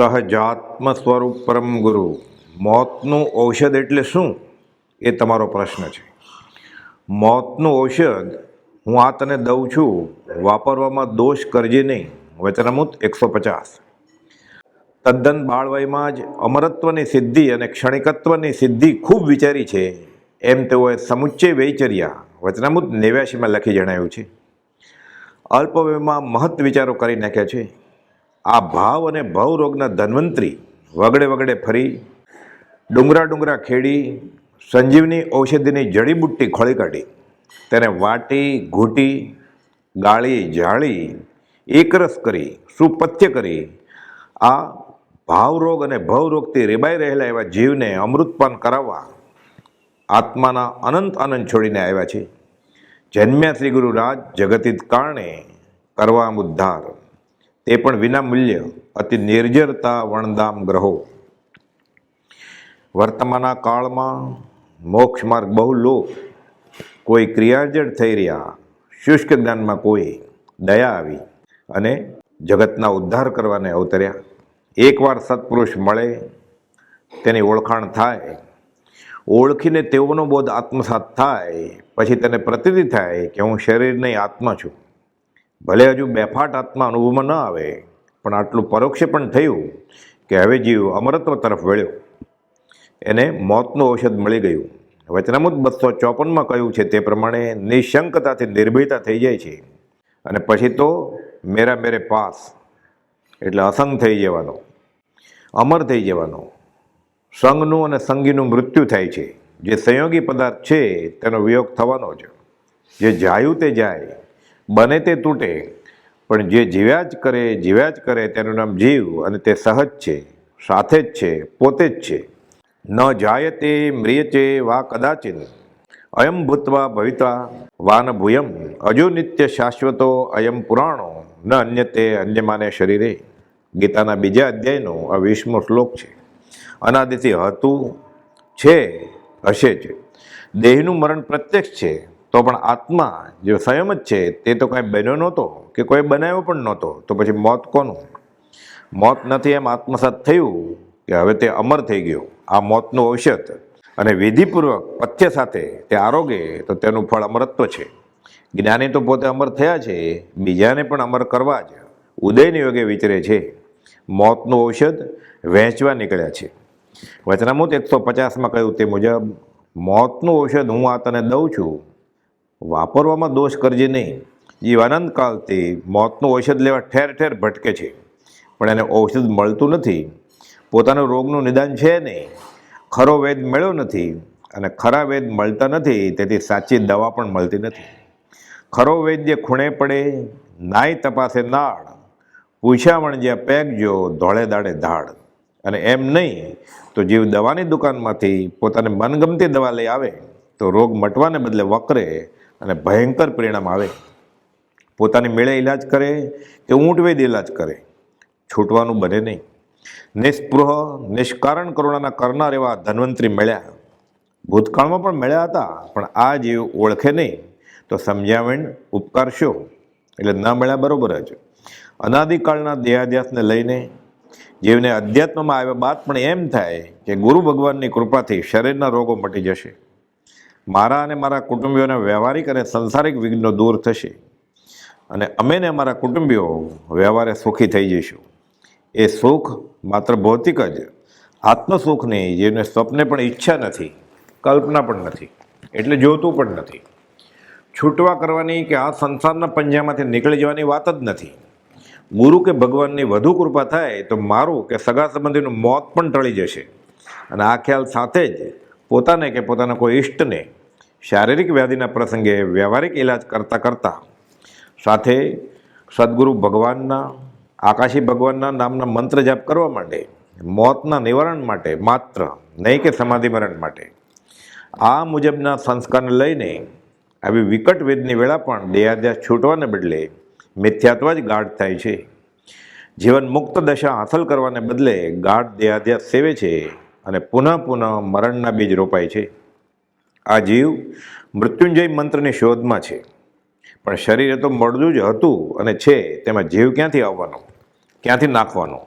સહજાત્મ સ્વરૂપ પરમ ગુરુ. મોતનું ઔષધ એટલે શું? એ તમારો પ્રશ્ન છે. મોતનું ઔષધ હું આ તને દઉં છું, વાપરવામાં દોષ કરજે નહીં. વચનમૂત એકસો પચાસ. તદ્દન બાળવયમાં જ અમરત્વની સિદ્ધિ અને ક્ષણિકત્વની સિદ્ધિ ખૂબ વિચારી છે. એમ તેઓએ સમુચ્ચય વૈચર્યા. વચનામૃત નેવ્યાસીમાં લખી જણાવ્યું છે. અલ્પવયમાં મહત વિચારો કરી નાખ્યા છે. આ ભાવ અને ભવરોગના ધન્વંતરી વગડે વગડે ફરી ડુંગરા ડુંગરા ખેડી સંજીવની ઔષધિની જડીબુટ્ટી ખોળી કાઢી. તેને વાટી, ઘૂંટી, ગાળી, જાળી, એકરસ કરી, સુપથ્ય કરી. આ ભાવરોગ અને ભવરોગથી રેબાઈ રહેલા એવા જીવને અમૃતપાન કરાવવા આત્માના અનંત આનંદ છોડીને આવ્યા છે. જન્મ્યા શ્રી ગુરુરાજ જગતિત કારણે કરવા ઉદ્ધાર તે પણ વિના મૂલ્ય અતિ નિર્જરતા વણદામ ગ્રહો. વર્તમાના કાળમાં મોક્ષ માર્ગ બહુ લો કોઈ ક્રિયાજડ થઈ રહ્યા, શુષ્ક જ્ઞાનમાં કોઈ દયા આવી અને જગતના ઉદ્ધાર કરવાને અવતર્યા. એકવાર સત્પુરુષ મળે, તેની ઓળખાણ થાય, ઓળખીને તેઓનો બોધ આત્મસાત થાય, પછી તેને પ્રતિતિ થાય કે હું શરીર નહીં આત્મા છું. ભલે હજુ બેફાટ આત્મા અનુભવમાં ન આવે, પણ આટલું પરોક્ષે પણ થયું કે હવે જીવ અમરત્વ તરફ વળ્યો. એને મોતનું ઔષધ મળી ગયું. વચનામુદ બસો ચોપનમાં કહ્યું છે તે પ્રમાણે નિશંકતાથી નિર્ભયતા થઈ જાય છે. અને પછી તો મેરા મેરે પાસ, એટલે અસંગ થઈ જવાનો, અમર થઈ જવાનો. સંગનું અને સંગીનું મૃત્યુ થાય છે. જે સંયોગી પદાર્થ છે, તેનો વિયોગ થવાનો છે જે જાયું તે જાય બને તે તૂટે, પણ જે જીવ્યા જ કરે, જીવ્યા જ કરે તેનું નામ જીવ અને તે સહજ છે, સાથે જ છે, પોતે જ છે. ન જાય તે મ્રિયચે વા કદાચિન, અયમ ભૂતવા ભવિતા વાન ભૂયમ, અજો નિત્ય શાશ્વતો અયમ પુરાણો, ન અન્ય તે અન્યમાને શરીરે. ગીતાના બીજા અધ્યાયનો આ વીસમો શ્લોક છે. અનાદિથી હતું છે, હશે જ. દેહનું મરણ પ્રત્યક્ષ છે તો પણ આત્મા જે સંયમ જ છે, તે તો કાંઈ બન્યો નહોતો કે કોઈ બનાવ્યો પણ નહોતો. તો પછી મોત કોનું? મોત નથી એમ આત્મસાત થયું કે હવે તે અમર થઈ ગયો. આ મોતનું ઔષધ અને વિધિપૂર્વક પથ્ય સાથે તે આરોગે તો તેનું ફળ અમરત્વ છે. જ્ઞાની તો પોતે અમર થયા છે, બીજાને પણ અમર કરવા જ ઉદયની યોગે વિચરે છે. મોતનું ઔષધ વહેંચવા નીકળ્યા છે. વચનામૂત એકસો પચાસમાં કહ્યું તે મુજબ, મોતનું ઔષધ હું આ તને દઉં છું વાપરવામાં દોષ કરજે નહીં. જીવાનંદ કાળથી મોતનું ઔષધ લેવા ઠેર ઠેર ભટકે છે. પણ એને ઔષધ મળતું નથી. પોતાનું રોગનું નિદાન છે નહીં. ખરો વેદ મળ્યો નથી અને ખરા વેદ મળતા નથી, તેથી સાચી દવા પણ મળતી નથી. ખરો વૈદ્ય ખૂણે પડે, નાય તપાસે નાળ. પૂછામણ વણજ્યા પેકજો ધોળે દાડે ધાડ અને એમ નહીં, તો જીવ દવાની દુકાનમાંથી પોતાને મનગમતી દવા લઈ આવે, તો રોગ મટવાને બદલે વકરે અને ભયંકર પરિણામ આવે. પોતાની મેળે ઈલાજ કરે કે ઊંટ વેદ ઈલાજ કરે. છૂટવાનું બને નહીં. નિસ્પૃહ નિષ્કારણ કરુણાના કરનાર એવા ધન્વંતરી મળ્યા. ભૂતકાળમાં પણ મળ્યા હતા, પણ આ જે ઓળખે નહીં. તો સમજાવણ ઉપકારશો. એટલે ન મળ્યા બરોબર જ. અનાદિકાળના દેહાધ્યાસને લઈને જીવને અધ્યાત્મમાં આવ્યા બાદ પણ એમ થાય કે ગુરુ ભગવાનની કૃપાથી શરીરના રોગો મટી જશે. મારા અને મારા કુટુંબીઓના વ્યવહારિક અને સંસારિક વિઘ્નો દૂર થશે અને અમે ને અમારા કુટુંબીઓ વ્યવહારે સુખી થઈ જઈશું. એ સુખ માત્ર ભૌતિક જ, આત્મસુખની જેને સ્વપ્ને પણ ઈચ્છા નથી, કલ્પના પણ નથી, એટલે જોતું પણ નથી. છૂટવા કરવાની કે આ સંસારના પંજામાંથી નીકળી જવાની વાત જ નથી. ગુરુ કે ભગવાનની વધુ કૃપા થાય તો મારું કે સગા સંબંધીનું મોત પણ ટળી જશે. અને આ ખ્યાલ સાથે જ પોતાને કે પોતાના કોઈ ઇષ્ટને શારીરિક વ્યાધિના પ્રસંગે વ્યવહારિક ઇલાજ કરતાં કરતાં સાથે સદગુરુ ભગવાનના, આકાશી ભગવાનના નામના મંત્ર જાપ કરવા માટે મોતના નિવારણ માટે માત્ર નહીં કે સમાધિ મરણ માટે, આ મુજબના સંસ્કારને લઈને આવી વિકટ વેદની વેળા પણ દેહાદ્યાસ છૂટવાને બદલે મિથ્યાત્વ જ ગાઢ થાય છે. જીવન મુક્ત દશા હાંસલ કરવાને બદલે ગાઢ દેહાદ્યાસ સેવે છે અને પુનઃ પુનઃ મરણના બીજ રોપાય છે. આ જીવ મૃત્યુંજય મંત્રની શોધમાં છે. પણ શરીર તો મળતું જ હતું અને છે, તેમાં જીવ ક્યાંથી આવવાનો? ક્યાંથી નાખવાનો?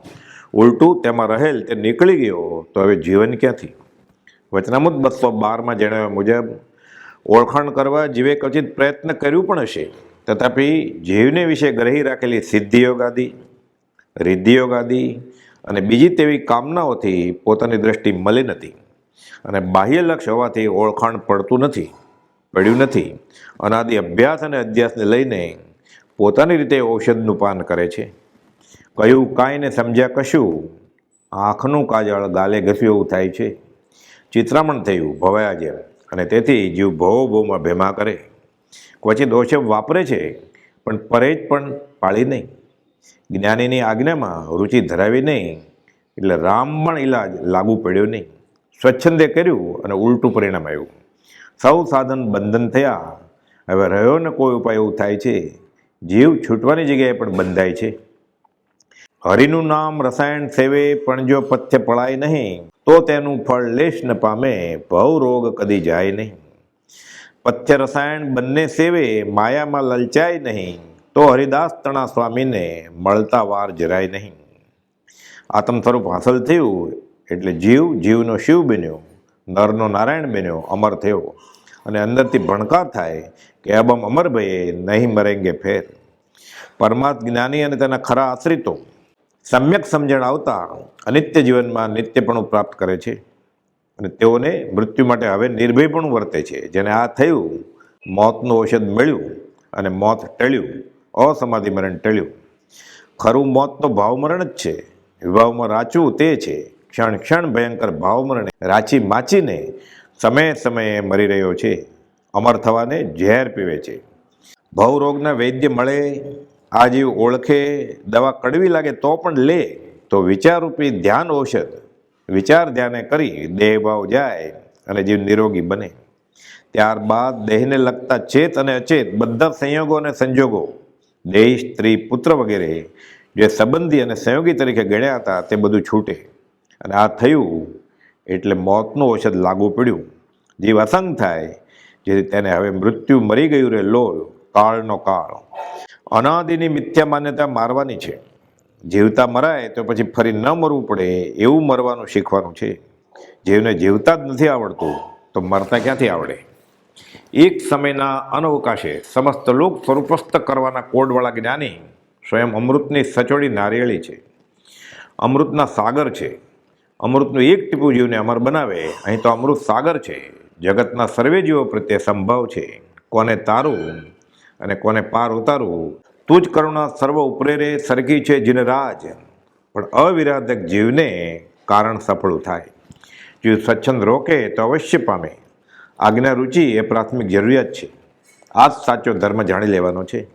ઉલટું તેમાં રહેલ તે નીકળી ગયો તો હવે જીવન ક્યાંથી? વચનામૃત બસો બારમાં જણાવ્યા મુજબ, ઓળખાણ કરવા જીવે કચિત પ્રયત્ન કર્યું પણ હશે. તથાપી જીવને વિશે ગ્રહી રાખેલી સિદ્ધિયોગાદી, રિદ્ધિયોગાદી રિદ્ધિયોગ અને બીજી તેવી કામનાઓથી પોતાની દ્રષ્ટિ મળી નથી અને બાહ્ય લક્ષ હોવાથી ઓળખાણ પડતું નથી, પડ્યું નથી. અનાદિ અભ્યાસ અને અધ્યાસને લઈને પોતાની રીતે ઔષધનું પાન કરે છે. કયું કાંઈ ને સમજ્યા કશું, આંખનું કાજળ ગાલે ઘસ્યું એવું થાય છે. ચિત્રામણ થયું, ભવાયા જેમ. અને તેથી જીવ ભવો ભવમાં ભેમા કરે. ક્વચિત ઔષધ વાપરે છે, પણ પરેજ પણ પાળી નહીં. જ્ઞાનીની આજ્ઞામાં રુચિ ધરાવી નહીં. એટલે રામ પણ ઈલાજ લાગુ પડ્યો નહીં. સ્વચ્છંદે કર્યું અને ઉલટું પરિણામ આવ્યું. સૌ સાધન બંધન થયા. હવે રહ્યો ને કોઈ ઉપાય એવું થાય છે? જીવ છૂટવાની જગ્યાએ પણ બંધાય છે. હરિનું નામ રસાયણ સેવે, પણ જો પથ્ય પળાય નહીં, તો તેનું ફળ લેશ ન પામે, ભવ રોગ કદી જાય નહીં. પથ્ય રસાયણ બંને સેવે, માયામાં લલચાય નહીં, તો હરિદાસ તણા સ્વામીને મળતા વાર જરાય નહીં. આત્મ સ્વરૂપ હાંસલ થયું. એટલે જીવ, જીવનો શિવ બન્યો, નરનો નારાયણ બન્યો, અમર થયો. અને અંદરથી ભણકાર થાય કે અબમ અમર ભયે, નહીં મરેંગે ફેર. પરમાર્થ જ્ઞાની અને તેના ખરા આશ્રિતો સમ્યક સમજણ આવતા અનિત્ય જીવનમાં નિત્યપણું પ્રાપ્ત કરે છે. અને તેઓને મૃત્યુ માટે હવે નિર્ભયપણું વર્તે છે. જેને આ થયું, મોતનું ઔષધ મળ્યું અને મોત ટળ્યું, અસમાધિ મરણ ટળ્યું. ખરું મોત તો ભાવમરણ જ છે. વિભાવમાં રાચવું તે છે. ક્ષણ ક્ષણ ભયંકર ભાવમરણે રાચી માચીને સમયે સમયે મરી રહ્યો છે. અમર થવાને ઝેર પીવે છે. ભવરોગના વૈદ્ય મળે, આ જીવ ઓળખે, દવા કડવી લાગે તો પણ લે, તો વિચારરૂપી ધ્યાન ઔષધ, વિચાર ધ્યાને કરી દેહભાવ જાય અને જીવ નિરોગી બને. ત્યારબાદ દેહને લગતા ચેત અને અચેત બધા સંયોગો અને સંજોગો, દેહ, સ્ત્રી, પુત્ર વગેરે જે સંબંધી અને સંયોગી તરીકે ગણ્યા હતા તે બધું છૂટે. અને આ થયું એટલે મોતનું ઔષધ લાગુ પડ્યું. જીવ અસંગ થાય, જેથી તેને હવે મૃત્યુ મરી ગયું રે લોલ, કાળનો કાળ. અનાદિની મિથ્યા માન્યતા મારવાની છે. જીવતા મરાય તો પછી ફરી ન મરવું પડે, એવું મરવાનું શીખવાનું છે. જીવને જીવતા જ નથી આવડતું, તો મરતા ક્યાંથી આવડે? એક સમયના અનવકાશે સમસ્ત લોક સ્વરૂપસ્થ કરવાના કોડવાળા જ્ઞાની સ્વયં અમૃતની સચોડી નારિયેળી છે. અમૃતના સાગર છે. અમૃતનું એક ટીપું જીવને અમર બનાવે. અહીં તો અમૃત સાગર છે. જગતના સર્વે જીવો પ્રત્યે સંભવ છે. કોને તારું અને કોને પાર ઉતારવું તું જ કરુણા સર્વ ઉપરેરે સરખી છે જીન રાજ. પણ અવિરાધક જીવને કારણ સફળું થાય. જીવ સ્વચ્છંદ રોકે તો અવશ્ય પામે. આજ્ઞા રુચિ એ પ્રાથમિક જરૂરિયાત છે. આ જ સાચો ધર્મ જાણી લેવાનો છે.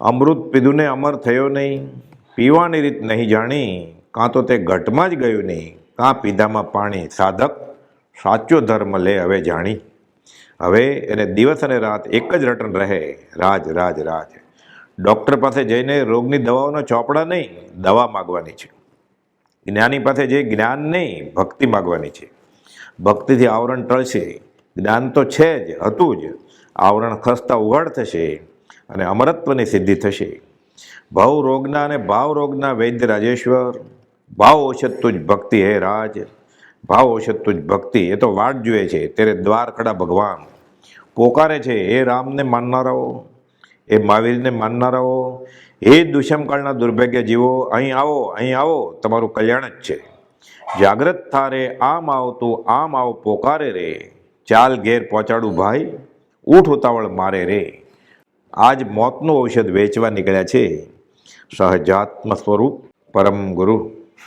અમૃત પીધુંને અમર થયો નહીં. પીવાની રીત નહીં જાણી. કાં તો તે ઘટમાં જ ગયું નહીં. કાં પીધામાં પાણી? સાધક, સાચો ધર્મ લે, હવે જાણી. હવે એને દિવસ અને રાત એક જ રટન રહે. રાજ રાજ રાજ. ડૉક્ટર પાસે જઈને રોગની દવાઓનો ચોપડા નહીં, દવા માગવાની છે. જ્ઞાની પાસે જે જ્ઞાન નહીં, ભક્તિ માગવાની છે. ભક્તિથી આવરણ ટળશે. જ્ઞાન તો છે જ, હતું જ. આવરણ ખસતા ઉઘાડ થશે અને અમરત્વની સિદ્ધિ થશે. ભવ રોગના અને ભાવ રોગના વૈદ્ય રાજેશ્વર ભાવ ઔષધ જ ભક્તિ હે રાજ. ભાવ ઔષધ જ ભક્તિ, એ તો વાટ જુએ છે, તેરે દ્વાર ખડા ભગવાન. પોકારે છે એ રામને માનનારાઓ એ મહાવીરને માનનારાઓ એ દુષ્મકાળના દુર્ભાગ્ય જીવો, અહીં આવો અહીં આવો, તમારું કલ્યાણ જ છે. જાગ્રત થારે, આમ આવતું આમ આવ, પોકારે રે. ચાલ ઘેર પહોંચાડું ભાઈ ઊઠ ઉતાવળ મારે રે. આજ મોતનું ઔષધ વેચવા નીકળ્યા છે. સહજાત્મ સ્વરૂપ પરમ ગુરુ.